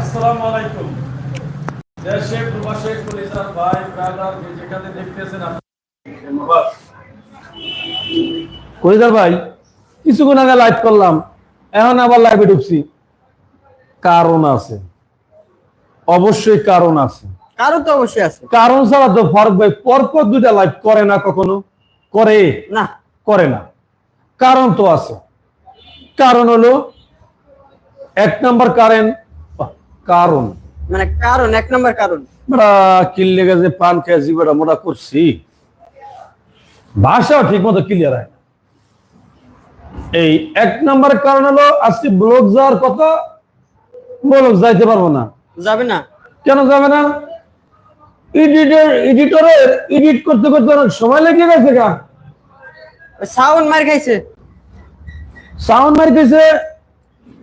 আসসালামু আলাইকুম। দেশে প্রবাসে কলিজার ভাই ব্রাদার যেখানে দেখতেছেন আপনি ভাই কিছুক্ষণ আগে লাইভ করলাম। এখন আবার লাইভে ঢুকছি। কারণ আছে। অবশ্যই কারণ আছে। কারও তো অবশ্যই আছে। কারণ ছাড়া তো ফারুক ভাই পরপর দুইটা লাইভ করে না কখনো? করে? না। করে না। কারণ তো আছে। কারণ হলো এক নাম্বার কারেন্ট কারণ? মানে কারণ এক নম্বর কারণ। আমরা কিল্লে গেছে পান খেয়েছি বেটা মোটা করছি ভাষাও ঠিক মতো ক্লিয়ার হয় এই এক নাম্বার কারণ হলো আজকে ব্লগ যাওয়ার কথা ব্লক যাইতে পারব না। যাবে না। কেন যাবে না? এডিটর এডিটরের এডিট করতে করতে অনেক সময় লেগে গেছে গা। সাউন্ড মার খাইছে। সাউন্ড মারতেছে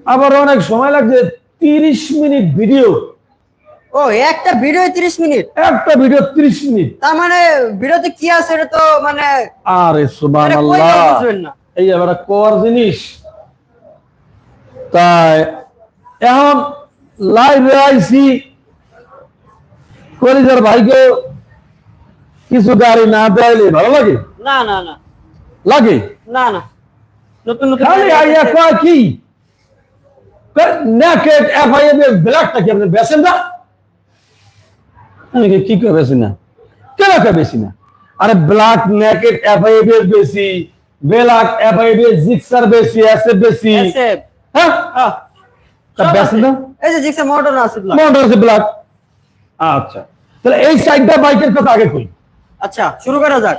আবার অনেক সময় লাগছে। তিরিশ মিনিট ভিডিও। ও একটা ভিডিও তিরিশ মিনিট? একটা ভিডিও তিরিশ মিনিট। তার মানে ভিডিওতে কি আছে এটা তো মানে আরে সুবান মানে এই এবার জিনিস। তাই এখন লাইভে আইসি কলিজার ভাইকে কিছু গাড়ি না দেয়াইলে ভালো লাগে? না না না। লাগে? না না। নতুন নতুন খালি আইয়া কয় কি? নেকেট এফআইএম ব্ল্যাকটা কি আপনি বেছেন না আমি কি করে বেশি না? কেন কে বেশি না? আরে black naked F I M বেশি। Black F I M Gixxer বেশি এসএফ বেশি। হ্যাঁ? হ্যাঁ, তা বেছেন। না? এই যে জিক্সা মডার্ন আছে ব্লক। মন্ডল আছে ব্ল্যাক আচ্ছা। তাহলে এই সাইডটা বাইকের কথা আগে কই? আচ্ছা শুরু করা যাক।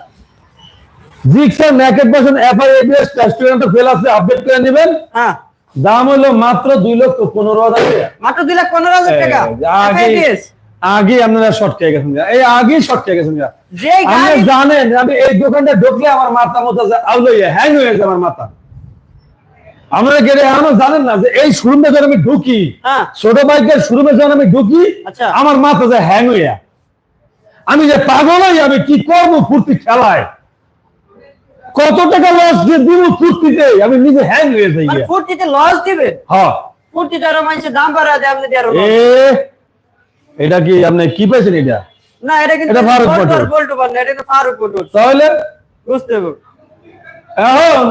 জিক্সার নেকেট ভার্সন এফআইএম রেস্টুরেন্টে ফেল আছে আপডেট করে নেবেন। হ্যাঁ। দাম হলো মাত্র দুই লক্ষ পনেরো হাজার টাকা। মাত্র দুই লাখ পনেরো হাজার টাকা? আগে আপনারা শর্ট খেয়ে গেছেন এই আগে শর্ট খেয়ে গেছেন আপনি জানেন আমি এই দোকানটা ঢুকলে আমার মাথা মতো আউলো হ্যাং হয়ে গেছে আমার মাথা। আমরা গেলে এখনও জানেন না যে এই শোরুমে যখন আমি ঢুকি হ্যাঁ। ছোট বাইকের শোরুমে যখন আমি ঢুকি আচ্ছা। আমার মাথা যে হ্যাং হইয়া আমি যে পাগল হই আমি কি করব ফুর্তি খেলায়? কত টাকা লস দিয়ে দিব ফুর্তিতে? আমি নিজে হ্যাং হয়ে যাই মানে ফুর্তিতে লস দিবে? হ্যাঁ। ফুর্তিতে আরও মানুষের দাম বাড়া দেয় আপনি দিয়ে আরও এ এটা কি আপনি কি পাইছেন এটা? না এটা কিন্তু এটা ফারুক পটল। বল্টু বান এটা তো ফারুক পটল তাহলে? বুঝতে হবে। এখন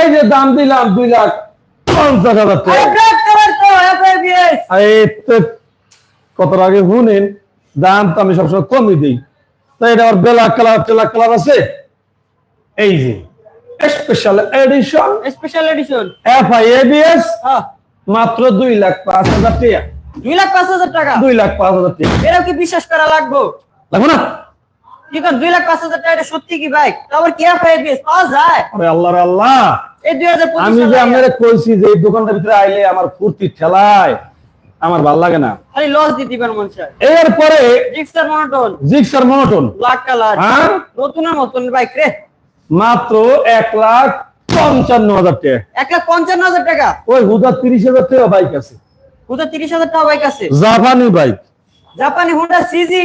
এই যে দাম দিলাম দুই লাখ পঞ্চাশ হাজার টাকা। কত আগে শুনেন দাম তো আমি সবসময় কমই দিই। তো এটা আবার বেলা কালার টেলা কালার আছে? এই যে special edition special edition F I ABS মাত্র দুই লাখ পাঁচ হাজার টাকা। দুই লাখ পাঁচ হাজার টাকা? দুই লাখ পাঁচ হাজার টাকা। এরা কি বিশ্বাস করা লাগবো? লাগবে না? কি কর দুই লাখ পাঁচ হাজার টাকা সত্যি কি বাইক আবার কি পাওয়া যায়? আরে আল্লাহ আল্লাহ। এই দুই হাজার আমি যে আপনারা কইছি যে এই দোকানটার ভিতরে আইলে আমার ফুর্তি ঠেলায় আমার ভালো লাগে না। খালি লস দিতে পারেন মানুষ এরপরে Gixxer monotone Gixxer monotone black colour. হ্যাঁ? নতুনের মতন বাইক রে। মাত্র এক লাখ পঞ্চান্ন হাজার টাকা। এক লাখ পঞ্চান্ন হাজার টাকা? ওই হুদা তিরিশ হাজার টাকা বাইক আছে। কোথাও তিরিশ হাজার টাকা বাইক আছে? জাপানি বাইক জাপানি হুন্ডা সিজি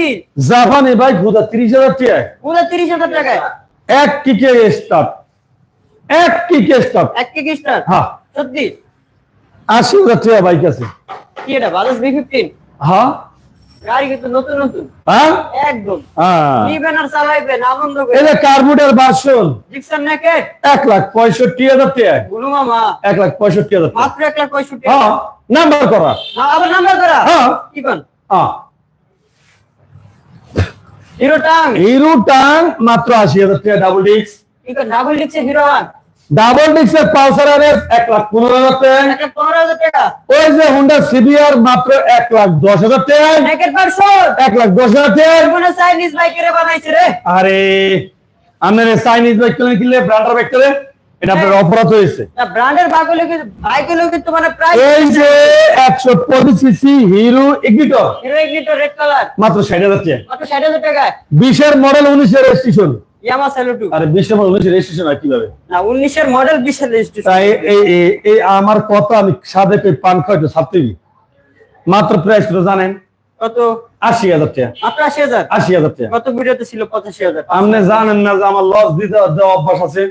জাপানি বাইক হুদা তিরিশ হাজার টাকা কোথাও তিরিশ হাজার টাকায়? এক কিকে স্টার্ট এক কিকে স্টার্ট এক স্টার হ্যাঁ। সত্যি? আশি হাজার টাকা বাইক আছে। কি এটা বাজাজ বি ফিফটিন হ্যাঁ। গাড়ি কিন্তু নতুন নতুন। হ্যাঁ? একদম। হ্যাঁ। নিবেন আর চালাইবেন? আনন্দ এই যে কার্বুটের ভার্সন। Gixxer naked? এক লাখ পঁয়ষট্টি হাজার টাকা। গুলু মামা। লাখ পঁয়ষট্টি হাজার টাকা। মাত্র লাখ হ্যাঁ নাম্বার করা। আবার নাম্বার করা? হ্যাঁ। কি কোন হ্যাঁ। Hero tongue. হিরো টাং মাত্র আশি হাজার টাকা ডাবল কি কোন ডাবল লিখছে হিরো ডাবল ডিস্কের পালসার আর এক লাখ পনেরো হাজার টাকা। এক লাখ পনেরো হাজার টাকা। ওই যে হুন্ডা সিবিআর মাত্র এক লাখ দশ হাজার টাকা। এক লাখ দশ হাজার টাকা। চাইনিজ বাইকের বানাইছে রে। আরে আপনার চাইনিজ বাইক কিনে কিনলে ব্র্যান্ডার বাইক কিনে এটা আপনার অপরাধ হয়েছে। ব্র্যান্ডের বাইক হলে কিন্তু বাইক হলে কিন্তু মানে প্রাইস এই যে একশো পঁচিশ CC Hero Ignitor Hero Ignitor red colour মাত্র ষাট হাজার টাকা। মাত্র ষাট হাজার টাকায়। বিশের মডেল উনিশের রেজিস্ট্রেশন ইয়ামা আরে রেজিস্ট্রেশন হয় কীভাবে? না উনিশের মডেল বিশের রেজিস্ট্রেশন তাই এই এই- এই আমার কথা আমি সাদে পেয়ে পান খাইতো ছাড়তেই মাত্র প্রাইস তো জানেন? কত? আশি হাজার টাকা। মাত্র আশি হাজার? টাকা। কত ভিডিওতে ছিল পঁচাশি হাজার? আপনি জানেন না যে আমার লস দিতে দেওয়া অভ্যাস আছে?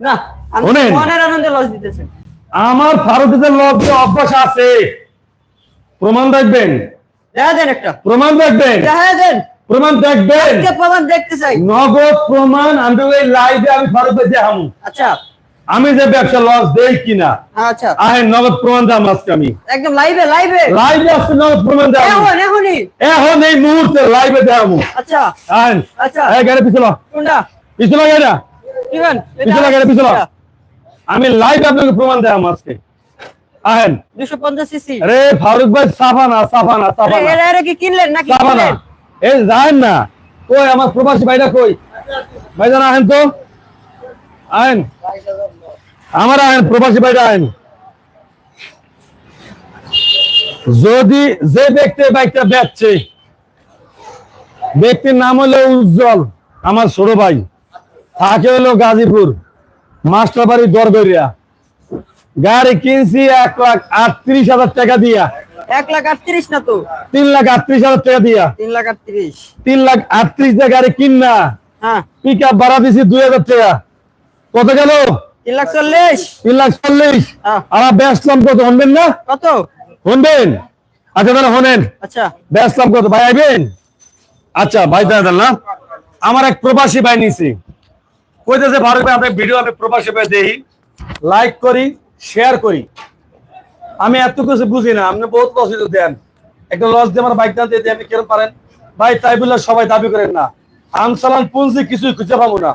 না আমি শোনেন। মনের আনন্দে লস দিতেছেন। আমার ফারুকিতে লস দেওয়া অভ্যাস আছে। প্রমাণ দেখা দেন একটা। প্রমাণ দেখা দেন। প্রমাণ দেখবেন। প্রমাণ দেখতে চাই। নগদ প্রমাণ আমি ওই লাইভে আমি ফারুক ভাই দেখাম আচ্ছা। আমি যে ব্যবসা লস দেই কিনা আচ্ছা। আহে নগদ প্রমাণ দাম আজকে আমি। একদম লাইভে লাইভে লাইভে আজকে নগদ প্রমাণ দাম এখন এখনই। এখন এই মুহূর্তে লাইভে আচ্ছা। আহেন। আচ্ছা। এই গাড়ি পিছলো। কোনটা? পিছলো পিছলা গাড়ি, পিছলা। আমি লাইভ আপনাকে প্রমাণ দেখাম আজকে। আহেন। দুশো পঞ্চাশ সিসি আরে ফারুক ভাই সাফানা সাফানা সাফানা। এরা কি কিনলেন নাকি সাফানা? না। কই, আমার প্রবাসী ভাইটা কই? আহেন তো? আমার আহেন, প্রবাসী আহেন। যদি যে ব্যক্তি বাইকটা বেচছে, ব্যক্তির নাম হলো উজ্জ্বল, আমার ছোট ভাই। থাকে হলো গাজীপুর মাস্টার বাড়ি দরবেরিয়া গাড়ি কিনছি এক লাখ আটত্রিশ হাজার টাকা দিয়া। এক লাখ আটত্রিশ না তো? তিন লাখ আটত্রিশ হাজার টাকা দিয়া। তিন লাখ আটত্রিশ। তিন লাখ আটত্রিশ দিয়ে গাড়ি কিন না হ্যাঁ। পিক আপ ভাড়া দিছি দুই হাজার টাকা। কত গেল? তিন লাখ চল্লিশ। তিন লাখ চল্লিশ। হ্যাঁ। বেচলাম কত? শুনবেন না? কত? শুনবেন? আচ্ছা তাহলে শোনেন। আচ্ছা। বেচলাম কত? ভাই আইবেন? আচ্ছা ভাই দাদা না। আমার এক প্রবাসী ভাই নিছি। কইতেছে ভারত ভাই আপনার ভিডিও আমি প্রবাসী ভাই দেই লাইক করি শেয়ার করি। আমি এত কিছু বুঝি না আপনি বহুত লস দেন। একটা লস দিয়ে আমার বাইক দান দিয়ে আপনি কেরম পারেন? ভাই তাই বলে সবাই দাবি করেন না। আমসালান পুঁজি কিছুই খুঁজে পাবো না।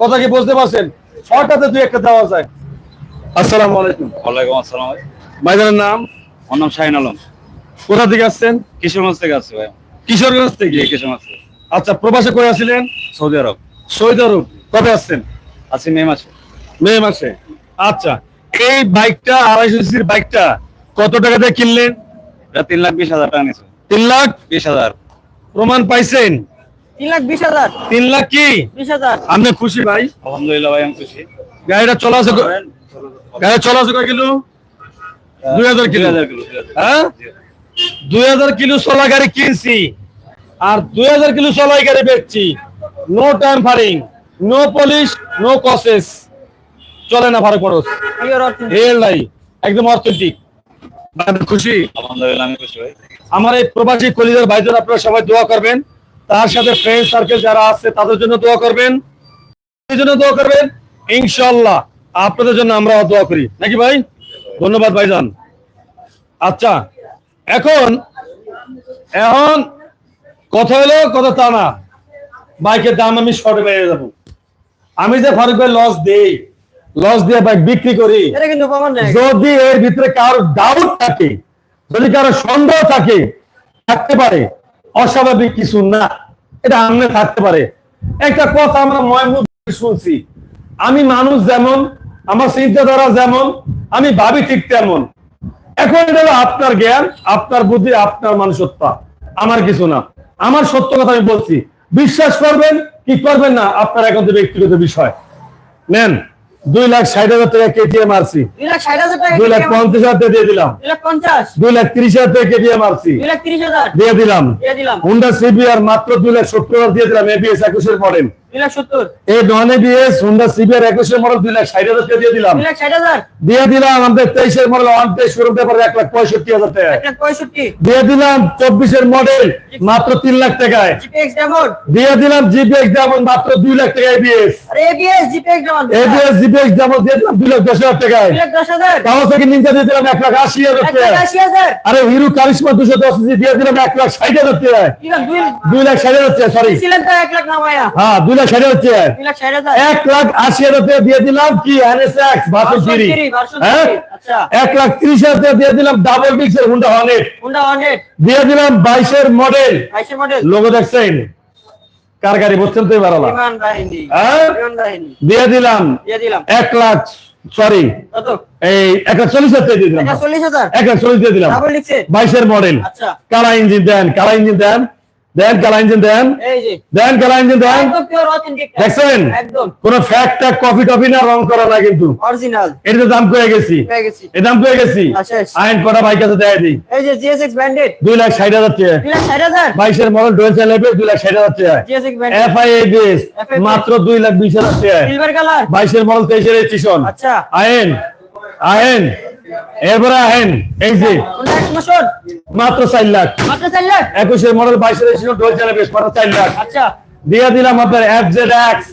কথা কি বুঝতে পারছেন? ছটাতে দুই একটা দেওয়া যায়। আসসালামু আলাইকুম। ওয়ালাইকুম আসসালাম ভাই। ভাইজানের নাম? আমার নাম শাহিন আলম। কোথা থেকে আসছেন? কিশোরগঞ্জ থেকে আসছি ভাই। কিশোরগঞ্জ থেকে? কিশোরগঞ্জ থেকে। আচ্ছা প্রবাসে করে আসছিলেন সৌদি আরব। সৌদি আরব। কবে আসছেন? আছি মে মাসে। মে মাসে। আচ্ছা এই বাইকটা আড়াইশো সিসির বাইকটা কত টাকা দিয়ে কিনলেন? তিন লাখ বিশ হাজার টাকা নিয়েছে। তিন লাখ? বিশ হাজার। প্রমাণ পাইছেন? তিন লাখ বিশ হাজার। তিন লাখ কি? বিশ হাজার। আপনি খুশি ভাই? আলহামদুলিল্লাহ ভাই আমি খুশি। গাড়িটা চলা আছে গাড়ি চলা আছে কয় কিলো? দুই হাজার কিলো। হাজার কিলো হ্যাঁ? দুই হাজার কিলো চলা গাড়ি কিনছি। আর দুই হাজার কিলো চলাই গাড়ি বেচছি। নো টাইম ফারিং নো পলিশ নো কসেস চলে না ফারুক খরচ রিয়েল নাই একদম অথেন্টিক খুশি? আলহামদুলিল্লাহ আমি খুশি ভাই। আমার এই প্রবাসী কলিজার ভাইজন আপনারা সবাই দোয়া করবেন। তার সাথে ফ্রেন্ড সার্কেল যারা আছে তাদের জন্য দোয়া করবেন। জন্য দোয়া করবেন। ইনশাল্লাহ আপনাদের জন্য আমরা দোয়া করি। নাকি ভাই? ধন্যবাদ ভাইজান। আচ্ছা এখন এখন কথা হলো কথা তা না। বাইকের দাম আমি শর্টে বেড়ে যাব। আমি যে ফারুক ভাই লস দেই লস দিয়ে বাইক বিক্রি করি। যদি এর ভিতরে কারও ডাউট থাকে যদি কারও সন্দেহ থাকে থাকতে পারে। অস্বাভাবিক কিছু না এটা আমনে থাকতে পারে। একটা কথা আমরা ময়মুদ শুনছি। আমি মানুষ যেমন আমার চিন্তাধারা যেমন আমি ভাবি ঠিক তেমন। এখন এটা হলো আপনার জ্ঞান আপনার বুদ্ধি আপনার মানুষত্ব। আমার কিছু না। আমার সত্য কথা আমি বলছি। বিশ্বাস করবেন কি করবেন না আপনার এখন তো ব্যক্তিগত বিষয়। নেন। দুই লাখ ষাট হাজার টাকা কেটিএম আরছি দুই লাখ পঞ্চাশ হাজার টাকা দিয়ে দিলাম। দুই লাখ ত্রিশ হাজার টাকা কেটিএম হাজার। দিয়ে দিলাম। হুন্ডা সিবিআর মাত্র দুই লাখ সত্তর হাজার দিয়ে দিলাম এবিএস একুশের মডেল এই নন এবিএস হুন্ডা সিবিআর একুশের মডেল দুই লাখ ষাট হাজার টাকা দিয়ে দিলাম। দুই লাখ ষাট হাজার। দিয়ে দিলাম আমাদের তেইশের মডেল ওয়ান তেইশ শোরুম পেপার এক লাখ পঁয়ষট্টি হাজার টাকায় এক লাখ পঁয়ষট্টি। দিয়ে দিলাম চব্বিশের মডেল মাত্র তিন লাখ টাকায়। দিয়ে দিলাম জিবিএক্স যেমন মাত্র দুই লাখ টাকা ABS ABS GPX Demon ABS GPX যেমন দিয়ে দিলাম দুই লাখ দশ হাজার টাকায়। দুই লাখ দশ হাজার। কাওয়াসাকি নিনজা দিয়ে দিলাম এক লাখ আশি হাজার আরে হিরো কারিশমা দুশো দশ দিয়ে দিলাম এক লাখ ষাট হাজার টাকায়। দুই দুই লাখ ষাট হাজার টাকা সরি হ্যাঁ দুই লাখ ষাট হাজার এক লাখ আশি হাজার টাকা দিয়ে দিলাম কি? এনএসএক্স হ্যাঁ? আচ্ছা। এক লাখ তিরিশ হাজার টাকা দিয়ে দিলাম ডাবল ডিক্সের হুন্ডা হান্ড্রেড দিয়ে দিলাম বাইশের মডেল লোগো দেখছেন? কার গাড়ি বুঝছেন তো এবার হ্যাঁ? দিয়ে দিলাম এক লাখ সরি এই এক লাখ চল্লিশ হাজার দিয়ে দিলাম। এক লাখ চল্লিশ হাজার? এক লাখ চল্লিশ দিয়ে দিলাম। বাইশের মডেল আচ্ছা। কালা ইঞ্জিন দেন? কালা ইঞ্জিন দেন? দেন কালা ইঞ্জিন দেন। এই যে। দেন কালা ইঞ্জিন দেন। একদম পিওর অথেন্টিক দেখছেন? একদম। কোন ফ্যাক্ট ট্যাগ কফি টফি না রং করা না কিন্তু। অরিজিনাল এটাতে দাম পেয়ে গেছি। এই দাম পেয়ে গেছি। আচ্ছা, আচ্ছা। আইন কটা বাইক আছে দেয় দিই এই যে জিএসএক্স ব্যান্ডেড দুই লাখ ষাট হাজার টাকা। দুই লাখ ষাট হাজার? বাইশের মডেল ডুয়েল চালাবে দুই লাখ ষাট হাজার টাকা। জিএসএক্স ব্যান্ডেড এফ আই এবিএস FIA মাত্র দুই লাখ বিশ হাজার টাকা। সিলভার কালার বাইশের মডেল 23 এর স্টেশন আচ্ছা। আইন। আইন। এরপরে আহেন এই যে মাত্র চার লাখ। একুশে একুশের মডেল বাইশের ডোয়েল চ্যানেল বেশ মাত্র চার লাখ। আচ্ছা। দিয়ে দিলাম আপনার FZ X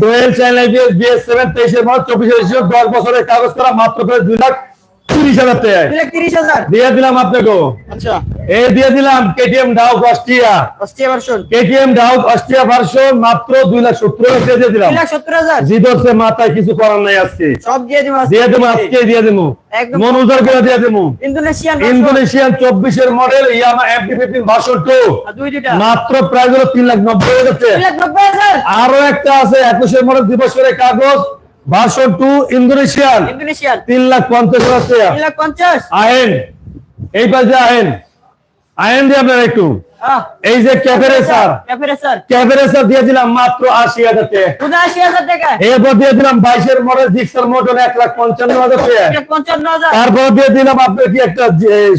dual channel BS seven তেইশের মডেল চব্বিশের দশ বছরের কাগজ করা মাত্র দুই লাখ। তিরিশ হাজার টাকা দুই তিরিশ হাজার। দিয়ে দিলাম আপনাকে। আচ্ছা। এ দিয়ে দিলাম KTM Duke Austria Austria version KTM Duke Austria version মাত্র দুই লাখ সত্তর হাজার দিয়ে দিলাম। হাজার। জিদোসে মাথায় কিছু করার নাই আজকে। সব দিয়ে দিব দিয়ে দেবো আজকে দিয়ে দেবো। একদম। করে দিয়ে দেবো। ইন্দোনেশিয়ান ইন্দোনেশিয়ান চব্বিশের model Yamaha F D fifteen version two মাত্র হলো তিন লাখ নব্বই হাজার লাখ নব্বই হাজার। আরও একটা আছে একুশের মডেল দুই বছরের কাগজ। Version two Indonesian. ইন্দোনেশিয়ান। তিন লাখ পঞ্চাশ হাজার তিন লাখ পঞ্চাশ। আহেন এই পাশে আহেন আহেন দিয়ে আপনারা একটু। এই যে ক্যাফেরেসার ক্যাফেরেসার দিয়ে দিলাম মাত্র আশি হাজার টাকা। এরপর দিয়ে দিলাম বাইশের মডেল জিক্সার মোটর এক লাখ পঞ্চান্ন হাজার টাকা। তারপর দিয়ে দিলাম আপনার কি একটা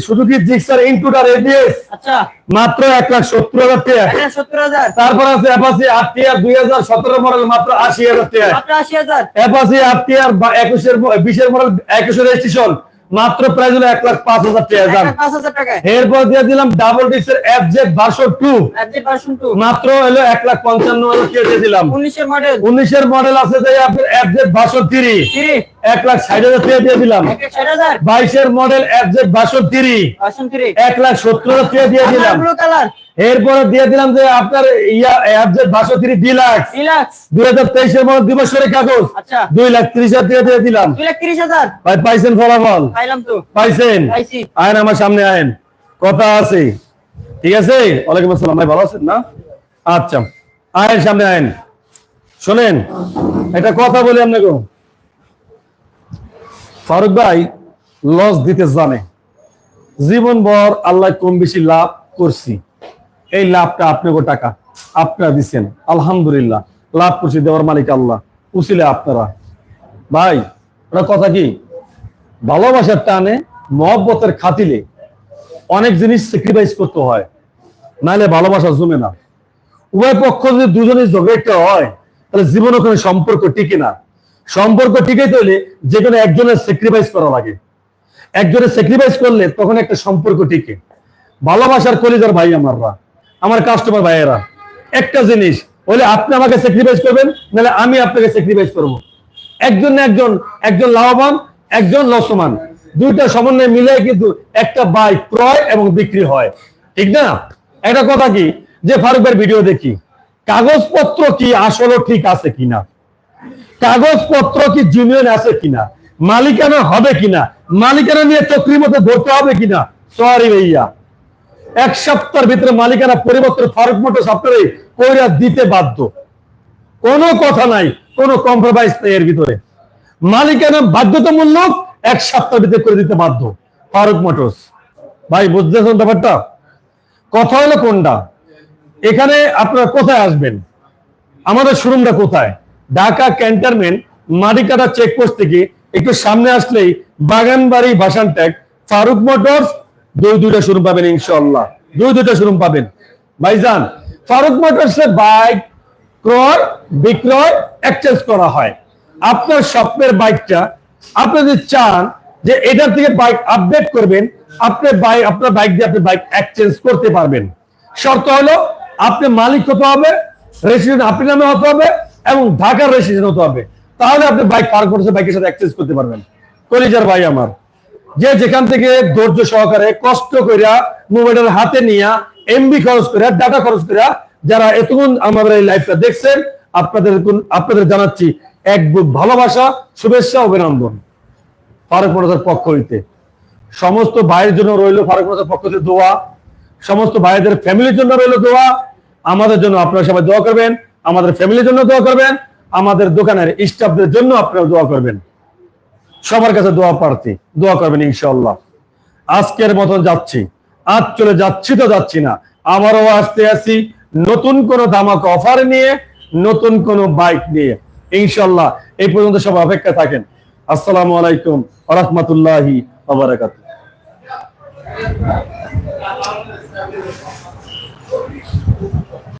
সুজুকি জিক্সার ইনটুটার এবিএস? আচ্ছা। মাত্র এক লাখ সত্তর হাজার টাকা। তারপর আছে অ্যাপাসি টিয়ার দুই হাজার সতেরো মডেল মাত্র আশি হাজার টাকা। মাত্র আশি হাজার। অ্যাপাসি টিয়ার একুশের বিশের মডেল একুশের রেজিস্ট্রেশন মাত্র প্রাইস হলো এক লাখ পাঁচ হাজার টাকা এক লাখ পাঁচ হাজার টাকা। এরপর দিয়ে দিলাম ডাবল ডিক্সের এফ জেড ভার্সন টু মাত্র হলো এক লাখ পঞ্চান্ন হাজার দিয়ে দিলাম? উনিশের মডেল উনিশের মডেল আছে যে আপনার এফ জেড ভার্সন থ্রি এক লাখ ষাট হাজার টাকা দিয়ে দিলাম। বাইশের model F Z version three এক লাখ সত্তর হাজার টাকা দিয়ে দিলাম। ব্লু কালার এরপরে দিয়ে দিলাম যে আপনার থ্রি ডিলাক্স। ডিলাক্স। দুই হাজার তেইশের মডেল দিবসের কাগজ। আচ্ছা। দুই লাখ ত্রিশ হাজার টাকা দিয়ে দিলাম। দুই লাখ তিরিশ হাজার। ভাই পাইছেন ফলাফল? পাইছেন? আয়েন আমার সামনে আয়েন। কথা আছে। ঠিক আছে? ওয়ালাইকুম আসসালাম। ভাই ভালো আছেন না? আচ্ছা। আয়েন সামনে আয়েন। শোনেন একটা কথা বলি আপনাকে। ফারুক ভাই লস দিতে জানে। জীবন ভর আল্লাহ কম বেশি লাভ করছি। এই লাভটা আপনাকে টাকা। আপনারা দিচ্ছেন আলহামদুলিল্লাহ। লাভ করছি দেওয়ার মালিক আল্লাহ। উচিলে আপনারা। ভাই, ওটা কথা কি? ভালোবাসার টানে মহব্বতের খাতিলে অনেক জিনিস স্যাক্রিফাইস করতে হয়। নাহলে ভালোবাসা জমে না। উভয় পক্ষ যদি দুজনে ঝগড়া হয়, তাহলে জীবন ওখানে সম্পর্ক টিকে না। সম্পর্ক টিকে হলে যে কোনো একজনের স্যাক্রিফাইস করা লাগে। একজনের স্যাক্রিফাইস করলে তখন একটা সম্পর্ক টিকে। ভালোবাসার কলিজার ভাই আমাররা। আমার কাস্টমার ভাইয়েরা, একটা জিনিস হলে আপনি আমাকে স্যাক্রিফাইস করবেন, নাহলে আমি আপনাকে স্যাক্রিফাইস করব। একজন না একজন একজন লাভবান, একজন লসমান দুইটা সমন্বয় মিলে কিন্তু একটা বাইক ক্রয় এবং বিক্রি হয়। ঠিক না? একটা কথা কি? যে ফারুকের ভিডিও দেখি। কাগজপত্র কি আসলে ঠিক আছে কিনা? কাগজপত্র কি জুনিয়ন আছে কিনা? মালিকানা হবে কিনা? মালিকানা নিয়ে চক্রির মতো ধরতে হবে কিনা? সরি ভাইয়া। এক সপ্তাহের ভিতরে মালিকানা পরিবর্তন ফারুক মোটরস আপনারে কইরা দিতে বাধ্য। কোনো কথা নাই, কোনো কম্প্রোমাইজ নেই এর ভিতরে। মালিকানা বাধ্যতামূলক এক সপ্তাহের ভিতরে করে দিতে বাধ্য ফারুক মোটরস। ভাই, বুঝতেছেন ব্যাপারটা? কথা হলো কোনটা? এখানে আপনারা কোথায় আসবেন? আমাদের শোরুমটা কোথায়? ঢাকা ক্যান্টনমেন্ট, মাটিকাটা চেকপোস্ট থেকে একটু সামনে আসলেই বাগানবাড়ি ভাসান ট্যাগ ফারুক মোটরস দুই দুইটা শোরুম পাবেন ইনশাল্লাহ দুই দুইটা শোরুম পাবেন। ভাইজান, ফারুক মোটরস বাইক, ক্রয়, বিক্রয় এক্সচেঞ্জ করা হয়। আপনার স্বপ্নের বাইকটা, আপনি যদি চান যে এটার থেকে বাইক আপডেট করবেন, আপনি বাইক আপনার বাইক দিয়ে আপনি বাইক এক্সচেঞ্জ করতে পারবেন। শর্ত হলো, আপনি মালিক হতে হবে রেসিডেন্ট আপনি নামে হতে হবে, এবং ঢাকার রেসিডেন্ট হতে হবে। তাহলে আপনি বাইক পার করতে বাইকের সাথে এক্সচেঞ্জ করতে পারবেন। কলিজার ভাই আমার। যে যেখান থেকে ধৈর্য সহকারে কষ্ট কইরা মোবাইলের হাতে নিয়া এমবি খরচ করে ডাটা খরচ করে যারা এতক্ষণ আমাদের এই লাইভটা দেখছেন, আপনাদের আপনাদের জানাচ্ছি এক ভালোবাসা, শুভেচ্ছা অভিনন্দন। ফারুক মোটরসের পক্ষ হইতে। সমস্ত ভাইয়ের জন্য রইল ফারুক মোটরসের পক্ষ থেকে দোয়া। সমস্ত ভাইদের ফ্যামিলির জন্য রইল দোয়া। আমাদের জন্য আপনারা সবাই দোয়া করবেন। আমাদের ফ্যামিলির জন্য দোয়া করবেন। আমাদের দোকানের স্টাফদের জন্য আপনারা দোয়া করবেন। সবার কাছে দোয়া প্রার্থী। দোয়া করবেন ইনশাল্লাহ আজকের মতন যাচ্ছি। আজ চলে যাচ্ছি তো যাচ্ছি না। আমারও আসতে আসি নতুন কোন ধামাক অফার নিয়ে, নতুন কোন বাইক নিয়ে। ইনশাল্লাহ এই পর্যন্ত সব অপেক্ষা থাকেন। আসসালামু আলাইকুম রহমতুল্লাহি